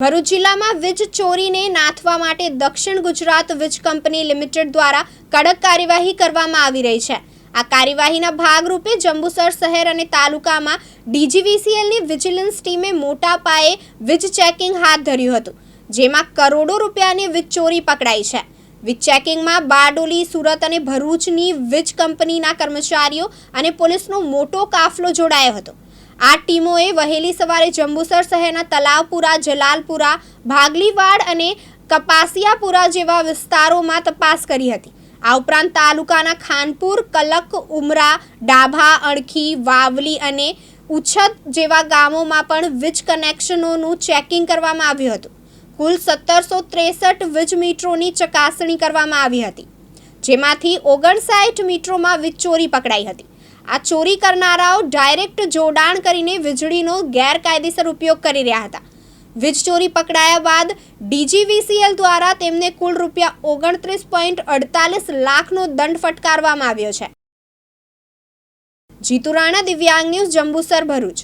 ભરૂચ જિલ્લામાં વીજ ચોરીને નાથવા માટે દક્ષિણ ગુજરાત વીજ કંપની લિમિટેડ દ્વારા કડક કાર્યવાહી કરવામાં આવી રહી છે. આ કાર્યવાહીના ભાગરૂપે જંબુસર શહેર અને તાલુકામાં ડીજીવીસીએલની વિજિલન્સ ટીમે મોટા પાયે વીજ ચેકિંગ હાથ ધર્યું હતું, જેમાં કરોડો રૂપિયાની વીજ ચોરી પકડાઈ છે. વીજ ચેકિંગમાં બારડોલી, સુરત અને ભરૂચની વીજ કંપનીના કર્મચારીઓ અને પોલીસનો મોટો કાફલો જોડાયો હતો. આ ટીમોએ વહેલી સવારે જંબુસર શહેરના તલાવપુરા, જલાલપુરા, ભાગલીવાડ અને કપાસિયાપુરા જેવા વિસ્તારોમાં તપાસ કરી હતી. આ ઉપરાંત તાલુકાના ખાનપુર, કલક, ઉમરા, ડાભા, અણખી, વાવલી અને ઉછત જેવા ગામોમાં પણ વીજ કનેક્શનોનું ચેકિંગ કરવામાં આવ્યું હતું. કુલ સત્તરસો ત્રેસઠ વીજ મીટરોની ચકાસણી કરવામાં આવી હતી, જેમાંથી ઓગણસાઠ મીટરોમાં વીજ ચોરી પકડાઈ હતી. આ ચોરી કરનારાઓ ડાયરેક્ટ જોડાણ કરીને વીજળીનો ગેરકાયદેસર ઉપયોગ કરી રહ્યા હતા. વીજ ચોરી પકડાયા બાદ ડીજીવીસીએલ દ્વારા તેમને કુલ રૂપિયા ઓગણત્રીસ પોઈન્ટ અડતાલીસ લાખનો દંડ ફટકારવામાં આવ્યો છે. જીતુ રાણા, દિવ્યાંગ ન્યૂઝ, જંબુસર ભરૂચ.